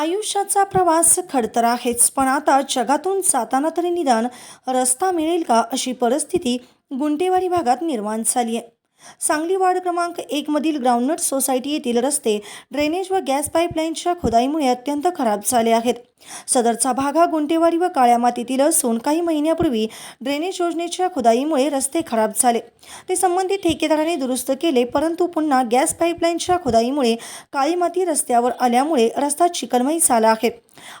आयुष्याचा प्रवास खडतर आहेच. पण आता जगातून जाताना तरी निदान रस्ता मिळेल का अशी परिस्थिती गुंटेवाडी भागात निर्माण झाली आहे. सांगली वार्ड क्रमांक एकमधील ग्राउंडनट सोसायटी येथील रस्ते ड्रेनेज व गॅस पाईपलाईनच्या खोदाईमुळे अत्यंत खराब झाले आहेत. सदरचा भाग हा गुंटेवाडी व काळ्या मातीतील असून काही महिन्यापूर्वी ड्रेनेज योजनेच्या खुदाईमुळे रस्ते खराब झाले. ते संबंधित ठेकेदाराने दुरुस्त केले परंतु पुन्हा गॅस पाईपलाईनच्या खुदाईमुळे काळी माती रस्त्यावर आल्यामुळे रस्ता चिकलमय झाला आहे.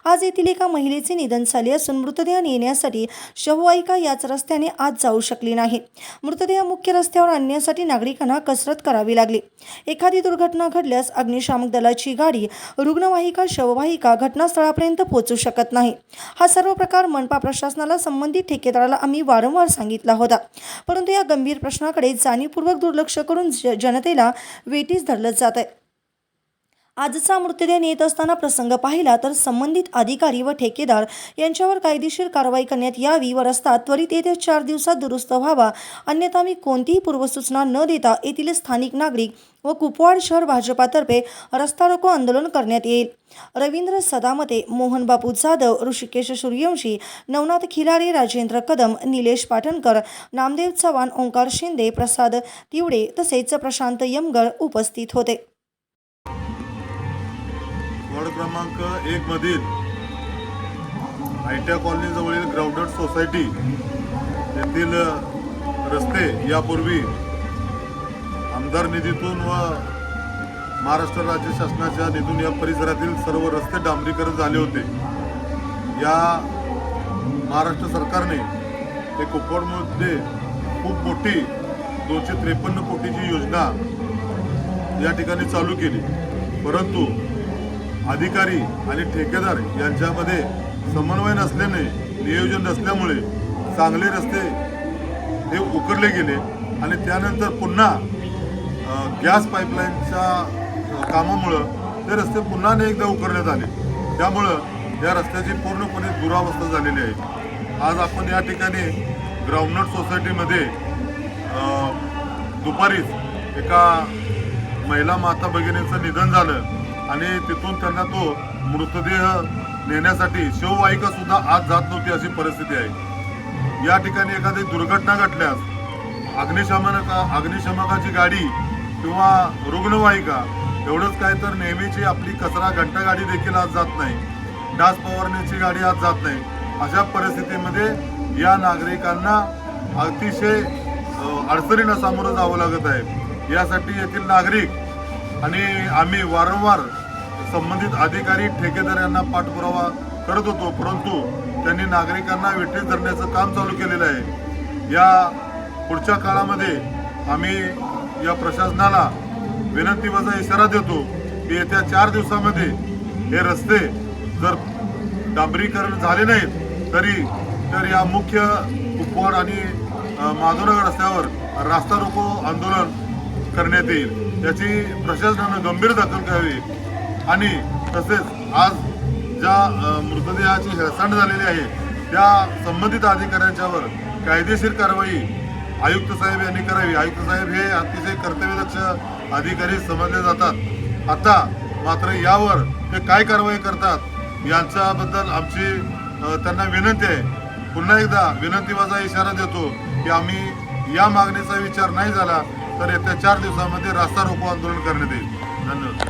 आज येथील एका महिलेचे निधन झाले असून मृतदेह नेण्यासाठी शववाहिका याच रस्त्याने आज जाऊ शकली नाही. मृतदेह मुख्य रस्त्यावर आणण्यासाठी नागरिकांना कसरत करावी लागली. एखादी दुर्घटना घडल्यास अग्निशामक दलाची गाडी रुग्णवाहिका शववाहिका घटनास्थळापर्यंत पोहोचू शकत नाही. हा सर्व प्रकार मनपा प्रशासनाला संबंधित ठेकेदाराला आम्ही वारंवार सांगितला होता. परंतु या गंभीर प्रश्नाकडे जाणीवपूर्वक दुर्लक्ष करून ज- जनतेला वेटीस धरलं जात आहे आजचा मृतदेह नेत असताना प्रसंग पाहिला तर संबंधित अधिकारी व ठेकेदार यांच्यावर कायदेशीर कारवाई करण्यात यावी व रस्ता त्वरित येत्या चार दिवसात दुरुस्त व्हावा. अन्यथा मी कोणतीही पूर्वसूचना न देता येथील स्थानिक नागरिक व कुपवाड शहर भाजपातर्फे रस्ता रोको आंदोलन करण्यात येईल. रवींद्र सदामते मोहन बापू जाधव ऋषिकेश सूर्यवंशी नवनाथ खिलारे राजेंद्र कदम निलेश पाटणकर नामदेव चव्हाण ओंकार शिंदे प्रसाद तिवडे तसेच प्रशांत यमगर उपस्थित होते. वॉर्ड क्रमांक एक मधील आयट्या कॉलनीजवळील ग्राउंडेड सोसायटी येथील रस्ते यापूर्वी आमदार निधीतून व महाराष्ट्र राज्य शासनाच्या निधून या परिसरातील सर्व रस्ते डांबरीकरण झाले होते. या महाराष्ट्र सरकारने ते कुपवाडमध्ये खूप मोठी दोनशे त्रेपन्न कोटीची योजना या ठिकाणी चालू केली. परंतु अधिकारी आणि ठेकेदार यांच्यामध्ये समन्वय नसल्याने नियोजन नसल्यामुळे चांगले रस्ते हे उकरले गेले आणि त्यानंतर पुन्हा गॅस पाईपलाईनच्या कामामुळं ते रस्ते पुन्हा एकदा उकरण्यात आले. त्यामुळं या रस्त्याची पूर्णपणे दुरावस्था झालेली आहे. आज आपण या ठिकाणी ग्राउंडनट सोसायटीमध्ये दुपारीच एका महिला माता भगिनीचं निधन झालं. आणि तिथून त्यांना तो मृतदेह नेण्यासाठी शिववाहिका सुद्धा आज जात नव्हती अशी परिस्थिती आहे. या ठिकाणी एखादी दुर्घटना घडल्यास अग्निशमन अग्निशमकाची गाडी किंवा रुग्णवाहिका एवढंच काय तर नेहमीची आपली कचरा घंटा गाडी देखील आज जात नाही. डास पवारण्याची गाडी आज जात नाही. अशा परिस्थितीमध्ये या नागरिकांना अतिशय अडचणींना सामोरं जावं लागत आहे. यासाठी येथील नागरिक आणि आम्ही वारंवार संबंधित अधिकारी ठेकेदार यांना पाठपुरावा करत होतो. परंतु त्यांनी नागरिकांना वेठीस धरण्याचं काम चालू केलेलं आहे. या पुढच्या काळामध्ये आम्ही या प्रशासनाला विनंतीवजा इशारा देतो की येत्या चार दिवसामध्ये हे रस्ते जर डांबरीकरण झाले नाहीत तरी तर या मुख्य कुपवाड आणि अ, माधवनगर रस्त्यावर रास्ता रोको आंदोलन करण्यात येईल. याची प्रशासनानं गंभीर दखल घ्यावी. आणि तसेच आज ज्या मृतदेहाची हेळसांड झालेली आहे त्या संबंधित अधिकाऱ्यांच्यावर कायदेशीर कारवाई आयुक्त साहेब यांनी करावी. आयुक्त साहेब हे अतिशय कर्तव्यदक्ष अधिकारी समजले जातात. आता मात्र यावर ते काय कारवाई करतात यांच्याबद्दल आमची त्यांना विनंती आहे. पुन्हा एकदा विनंतीवाजा इशारा देतो की आम्ही या मागणीचा विचार नाही झाला तर येत्या चार दिवसामध्ये रास्ता रोको आंदोलन करण्यात येईल. धन्यवाद.